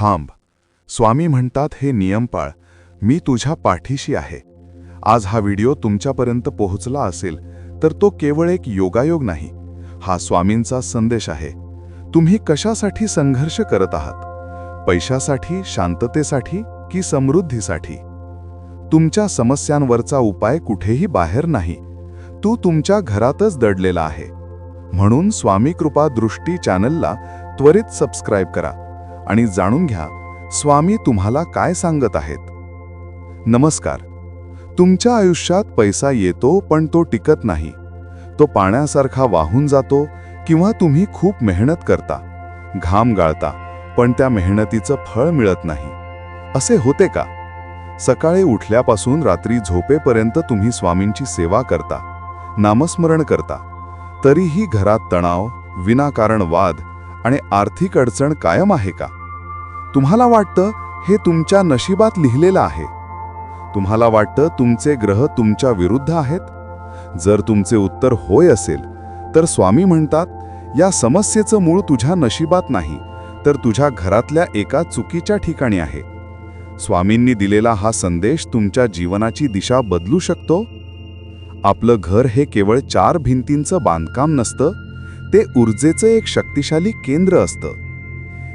थांब. स्वामी म्हणतात हे नियम पाळ मी तुझ्या पाठीशी आहे. आज हा व्हिडिओ तुमच्यापर्यंत पोहोचला असेल तर तो केवळ एक योगायोग नाही. हा स्वामींचा संदेश आहे. तुम्ही कशासाठी संघर्ष करत आहात? पैशासाठी शांततेसाठी की समृद्धीसाठी? तुमच्या समस्यांवरचा उपाय कुठेही बाहेर नाही. तू तुमच्या घरातच दडलेला आहे. म्हणून स्वामी कृपा दृष्टी चॅनलला त्वरित सबस्क्राईब करा. आणि जाणून घ्या स्वामी तुम्हाला काय सांगत आहेत. नमस्कार. तुमच्या आयुष्यात पैसा येतो पण तो टिकत नाही. तो पाण्यासारखा वाहून जातो किंवा तुम्ही खूप मेहनत करता. घाम गाळता पण त्या मेहनतीचं फळ मिळत नाही. असे होते का? सकाळी उठल्यापासून रात्री झोपेपर्यंत तुम्ही स्वामींची सेवा करता नामस्मरण करता. तरीही घरात तणाव विनाकारण वाद आणि आर्थिक अडचण कायम आहे का? तुम्हाला वाटतं हे तुमच्या नशिबात लिहिलेलं आहे. तुम्हाला वाटतं तुमचे ग्रह तुमच्या विरुद्ध आहेत? जर तुमचे उत्तर होय असेल तर स्वामी म्हणतात या समस्येचं मूळ तुझ्या नशिबात नाही तर तुझ्या घरातल्या एका चुकीच्या ठिकाणी आहे. स्वामींनी दिलेला हा संदेश तुमच्या जीवनाची दिशा बदलू शकतो? आपलं घर हे केवळ चार भिंतींचं बांधकाम नसतं ते ऊर्जेचं एक शक्तिशाली केंद्र असतं.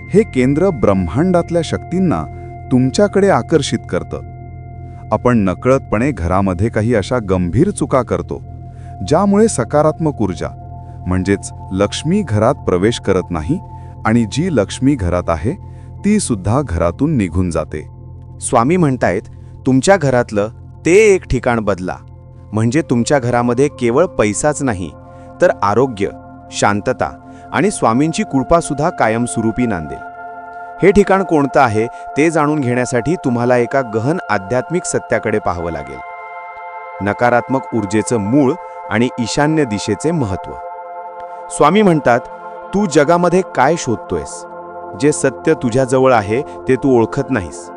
हे केंद्र ब्रह्मांडातल्या शक्तींना तुमच्याकडे आकर्षित करतं. आपण नकळतपणे घरामध्ये काही अशा गंभीर चुका करतो ज्यामुळे सकारात्मक ऊर्जा म्हणजेच लक्ष्मी घरात प्रवेश करत नाही आणि जी लक्ष्मी घरात आहे ती सुद्धा घरातून निघून जाते. स्वामी म्हणतायत तुमच्या घरातलं ते एक ठिकाण बदला. म्हणजे तुमच्या घरामध्ये केवळ पैसाच नाही तर आरोग्य शांतता आणि स्वामींची कृपासुद्धा कायमस्वरूपी नांदेल. हे ठिकाण कोणतं आहे ते जाणून घेण्यासाठी तुम्हाला एका गहन आध्यात्मिक सत्याकडे पाहावं लागेल. नकारात्मक ऊर्जेचं मूळ आणि ईशान्य दिशेचे महत्त्व. स्वामी म्हणतात तू जगामध्ये काय शोधतोयस? जे सत्य तुझ्याजवळ आहे ते तू ओळखत नाहीस.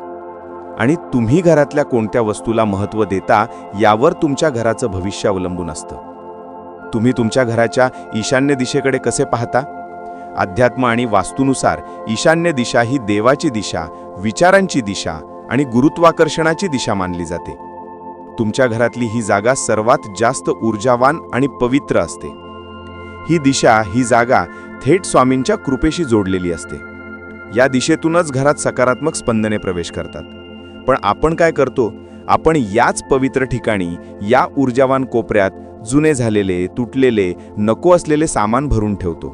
आणि तुम्ही घरातल्या कोणत्या वस्तूला महत्त्व देता यावर तुमच्या घराचं भविष्य अवलंबून असतं. तुम्ही तुमच्या घराच्या ईशान्य दिशेकडे कसे पाहता? अध्यात्म आणि वास्तूनुसार ईशान्य दिशा ही देवाची दिशा विचारांची दिशा आणि गुरुत्वाकर्षणाची दिशा मानली जाते. तुमच्या घरातली ही जागा सर्वात जास्त ऊर्जावान आणि पवित्र असते. ही दिशा ही जागा थेट स्वामींच्या कृपेशी जोडलेली असते. या दिशेतूनच घरात सकारात्मक स्पंदने प्रवेश करतात. पण आपण काय करतो? आपण याच पवित्र ठिकाणी या ऊर्जावान कोपऱ्यात जुने झालेले तुटलेले नको असलेले सामान भरून ठेवतो.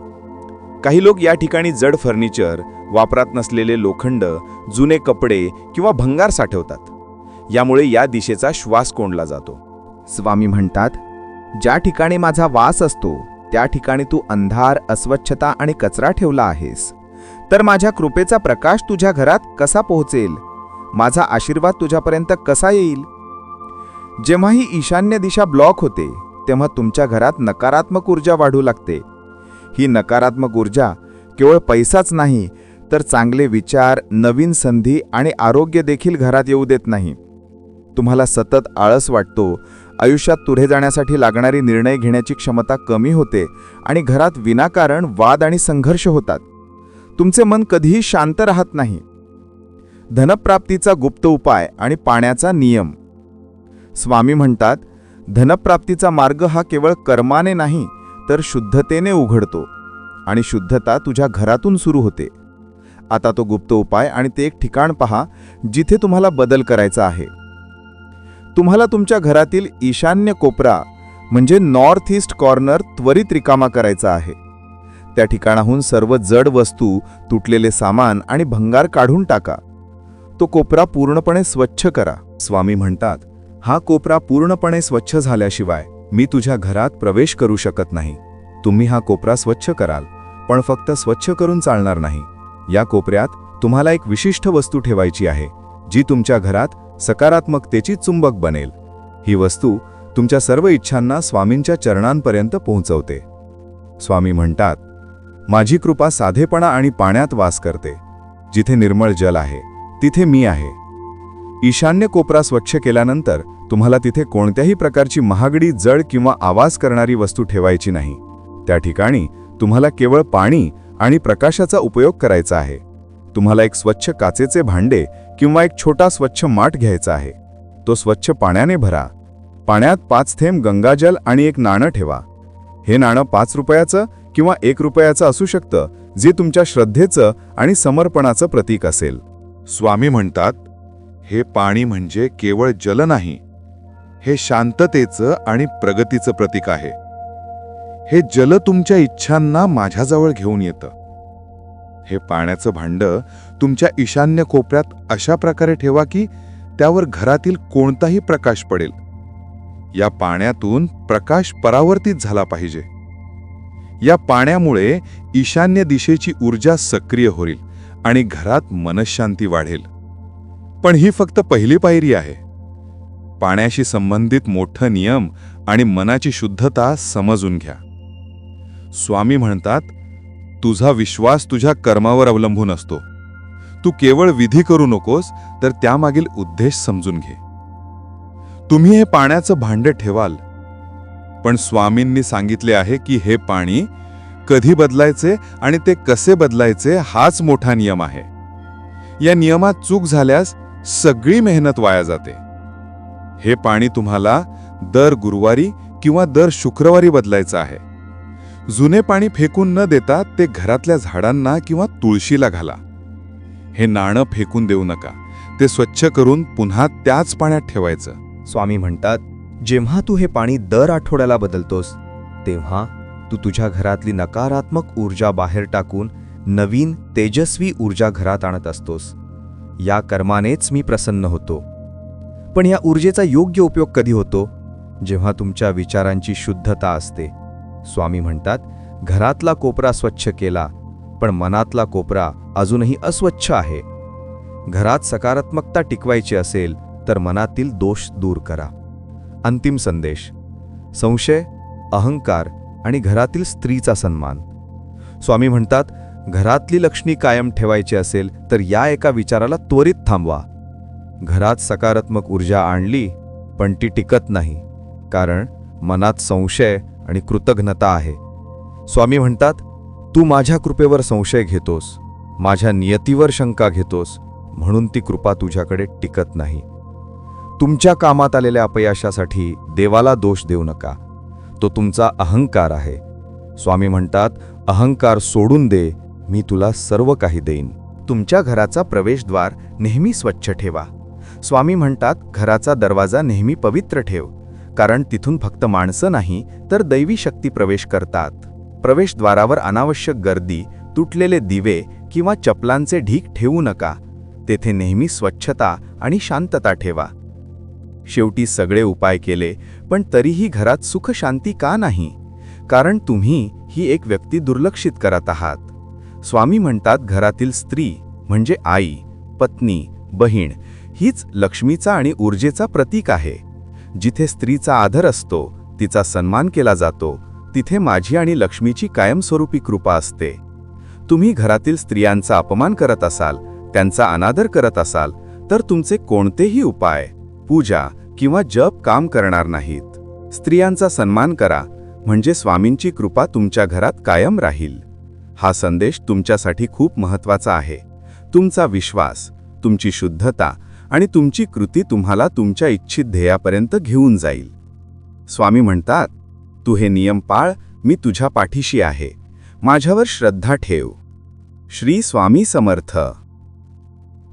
काही लोक या ठिकाणी जड फर्निचर वापरात नसलेले लोखंड जुने कपडे किंवा भंगार साठवतात. यामुळे या दिशेचा श्वास कोंडला जातो. स्वामी म्हणतात ज्या ठिकाणी माझा वास असतो त्या ठिकाणी तू अंधार अस्वच्छता आणि कचरा ठेवला आहेस. तर माझ्या कृपेचा प्रकाश तुझ्या घरात कसा पोहोचेल? माझा आशीर्वाद तुझ्यापर्यंत कसा येईल? जेव्हा ही ईशान्य दिशा ब्लॉक होते तेव्हा तुमच्या घरात नकारात्मक ऊर्जा वाढू लागते. ही नकारात्मक ऊर्जा केवळ पैसाच नाही तर चांगले विचार नवीन संधी आणि आरोग्य देखील घरात येऊ देत नाही. तुम्हाला सतत आळस वाटतो आयुष्यात पुढे जाण्यासाठी लागणारी निर्णय घेण्याची क्षमता कमी होते आणि घरात विनाकारण वाद आणि संघर्ष होतात. तुमचे मन कधीही शांत राहत नाही. धनप्राप्तीचा गुप्त उपाय आणि पाण्याचा नियम. स्वामी म्हणतात धनप्राप्तीचा मार्ग हा केवळ कर्माने नाही तर शुद्धतेने उघडतो आणि शुद्धता तुझ्या घरातून सुरू होते. आता तो गुप्त उपाय आणि ते एक ठिकाण पहा जिथे तुम्हाला बदल करायचा आहे. तुम्हाला तुमच्या घरातील ईशान्य कोपरा म्हणजे नॉर्थ ईस्ट कॉर्नर त्वरित रिकामा करायचा आहे. त्या ठिकाणाहून सर्व जड वस्तू तुटलेले सामान आणि भंगार काढून टाका. तो कोपरा पूर्णपणे स्वच्छ करा. स्वामी म्हणतात हा कोपरा पूर्णपणे स्वच्छ झाल्याशिवाय मी तुझ्या घरात प्रवेश करू शकत नाही. तुम्ही हा कोपरा स्वच्छ कराल पण फक्त स्वच्छ करून चालणार नाही. या कोपऱ्यात तुम्हाला एक विशिष्ट वस्तू ठेवायची आहे जी तुमच्या घरात सकारात्मकतेची चुंबक बनेल. ही वस्तू तुमच्या सर्व इच्छांना स्वामींच्या चरणांपर्यंत पोहोचवते. स्वामी म्हणतात माझी कृपा साधेपणा आणि पाण्यात वास करते. जिथे निर्मळ जल आहे तिथे मी आहे. ईशान्य कोपरा स्वच्छ केल्यानंतर तुम्हाला तिथे कोणत्याही प्रकारची महागडी जड किंवा आवाज करणारी वस्तू ठेवायची नाही. त्या ठिकाणी तुम्हाला केवळ पाणी आणि प्रकाशाचा उपयोग करायचा आहे. तुम्हाला एक स्वच्छ काचेचे भांडे किंवा एक छोटा स्वच्छ माठ घ्यायचा आहे. तो स्वच्छ पाण्याने भरा. पाण्यात पाच थेंब गंगाजल आणि एक नाणं ठेवा. हे नाणं पाच रुपयाचं किंवा एक रुपयाचं असू शकतं जे तुमच्या श्रद्धेचं आणि समर्पणाचं प्रतीक असेल. स्वामी म्हणतात हे पाणी म्हणजे केवळ जल नाही हे शांततेचं आणि प्रगतीचं प्रतीक आहे. हे जल तुमच्या इच्छांना माझ्याजवळ घेऊन येतं. हे पाण्याचं भांड तुमच्या ईशान्य कोपऱ्यात अशा प्रकारे ठेवा की त्यावर घरातील कोणताही प्रकाश पडेल. या पाण्यातून प्रकाश परावर्तित झाला पाहिजे. या पाण्यामुळे ईशान्य दिशेची ऊर्जा सक्रिय होईल. आणि घरात मनशांती वाढेल. पण ही फक्त पहिली पायरी आहे. पाण्याशी संबंधित मोठं नियम आणि मनाची शुद्धता समजून घ्या. स्वामी म्हणतात तुझा विश्वास तुझ्या कर्मावर अवलंबून असतो. तू केवळ विधी करू नकोस तर त्यामागील उद्देश समजून घे. तुम्ही हे पाण्याचं भांडं ठेवाल. पण स्वामींनी सांगितले आहे की हे पाणी कधी बदलायचे आणि ते कसे बदलायचे हाच मोठा नियम आहे. या नियमात चूक झाल्यास सगळी मेहनत वाया जाते. हे पाणी तुम्हाला दर गुरुवारी किंवा दर शुक्रवारी बदलायचं आहे. जुने पाणी फेकून न देता ते घरातल्या झाडांना किंवा तुळशीला घाला. हे नाणं फेकून देऊ नका. ते स्वच्छ करून पुन्हा त्याच पाण्यात ठेवायचं. स्वामी म्हणतात जेव्हा तू हे पाणी दर आठवड्याला बदलतोस तेव्हा तू तुझ्या घरातली नकारात्मक ऊर्जा बाहेर टाकून नवीन तेजस्वी ऊर्जा घरात आणत असतोस. या कर्मानेच मी प्रसन्न होतो. पण या ऊर्जेचा योग्य उपयोग कधी होतो? जेव्हा तुमच्या विचारांची शुद्धता असते. स्वामी म्हणतात घरातला कोपरा स्वच्छ केला पण मनातला कोपरा अजूनही अस्वच्छ आहे. घरात सकारात्मकता टिकवायची असेल तर मनातील दोष दूर करा. अंतिम संदेश. संशय अहंकार आणि घरातील स्त्रीचा सन्मान. स्वामी म्हणतात घरातली लक्ष्मी कायम ठेवायची असेल तर या एका विचाराला त्वरित थांबवा. घरात सकारात्मक ऊर्जा आणली पण ती टिकत नाही कारण मनात संशय आणि कृतज्ञता आहे. स्वामी म्हणतात तू माझ्या कृपेवर संशय घेतोस माझ्या नियतीवर शंका घेतोस म्हणून ती कृपा तुझ्याकडे टिकत नाही. तुमच्या कामात आलेल्या अपयशासाठी देवाला दोष देऊ नका. तो तुमचा अहंकार आहे. स्वामी म्हणतात अहंकार सोडून दे मी तुला सर्व काही देईन. तुमच्या घराचा प्रवेशद्वार नेहमी स्वच्छ ठेवा. स्वामी म्हणतात घराचा दरवाजा नेहमी पवित्र ठेव कारण तिथून फक्त माणसं नाही तर दैवी शक्ती प्रवेश करतात. प्रवेशद्वारावर अनावश्यक गर्दी तुटलेले दिवे किंवा चपलांचे ढीक ठेवू नका. तेथे नेहमी स्वच्छता आणि शांतता ठेवा. शेवटी सगळे उपाय केले पण तरीही घरात सुख शांती का नाही? कारण तुम्ही ही एक व्यक्ती दुर्लक्षित करत आहात. स्वामी म्हणतात घरातील स्त्री म्हणजे आई पत्नी बहीण हीच लक्ष्मीचा आणि ऊर्जेचा प्रतीक आहे. जिथे स्त्रीचा आदर असतो तिचा सन्मान केला जातो तिथे माझी आणि लक्ष्मीची कायमस्वरूपी कृपा असते. तुम्ही घरातील स्त्रियांचा अपमान करत असाल त्यांचा अनादर करत असाल तर तुमचे कोणतेही उपाय पूजा किंवा जप काम करणार नाहीत. स्त्रियांचा सन्मान करा म्हणजे स्वामींची कृपा तुमच्या घरात कायम राहील. हा संदेश तुमच्यासाठी खूप महत्त्वाचा आहे. तुमचा विश्वास तुमची शुद्धता आणि तुमची कृती तुम्हाला तुमच्या इच्छित ध्येयापर्यंत घेऊन जाईल. स्वामी म्हणतात तू हे नियम पाळ मी तुझ्या पाठीशी आहे. माझ्यावर श्रद्धा ठेव. श्री स्वामी समर्थ.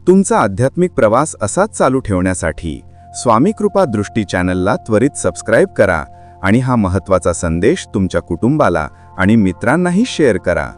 तुमचा आध्यात्मिक प्रवास असाच चालू ठेवण्यासाठी स्वामी कृपा दृष्टी चॅनलला त्वरित सबस्क्राईब करा आणि हा महत्त्वाचा संदेश तुमच्या कुटुंबाला आणि मित्रांनाही शेअर करा.